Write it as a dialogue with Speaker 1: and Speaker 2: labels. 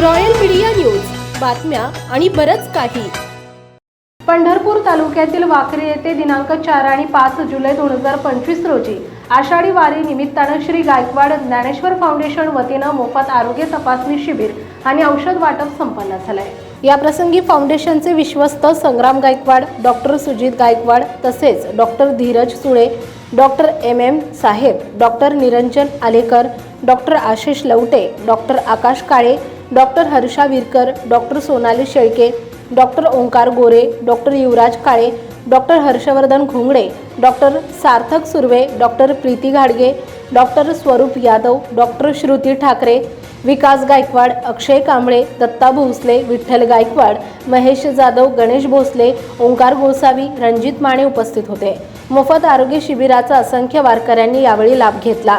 Speaker 1: Royal media news. बातम्या आणि बरच काही.
Speaker 2: पंढरपूर तालुक्यातील वाखरी येथे दिनांक चार आणि पाच जुलै दोन हजार पंचवीस रोजी आषाढी वारी निमित्तानं श्री गायकवाड ज्ञानेश्वर फाउंडेशन वतीनं मोफत आरोग्य तपासणी शिबिर आणि औषध वाटप संपन्न झालंय. या प्रसंगी फाउंडेशनचे विश्वस्त संग्राम गायकवाड डॉक्टर सुजित गायकवाड तसेच doctor Dhiraj Sule doctor M M साहेब doctor Niranjan Alekar doctor Ashish Lavate doctor Akash Kale doctor Harsha Virkar doctor Sonali Shelke doctor Omkar Gore doctor Yuvraj Kale doctor Harshvardhan Ghongade doctor Sarthak Surve doctor Preeti घाडगे doctor Swaroop Yadav doctor Shruti Thackeray Vikas Gaikwad Akshay Kamble Datta Bhosale Vitthal Gaikwad Mahesh Jadhav Ganesh Bhosale Omkar Gosavi Ranjit Mane उपस्थित होते. मोफत आरोग्य शिबिराचा असंख्य वारकऱ्यांनी यावेळी लाभ घेतला.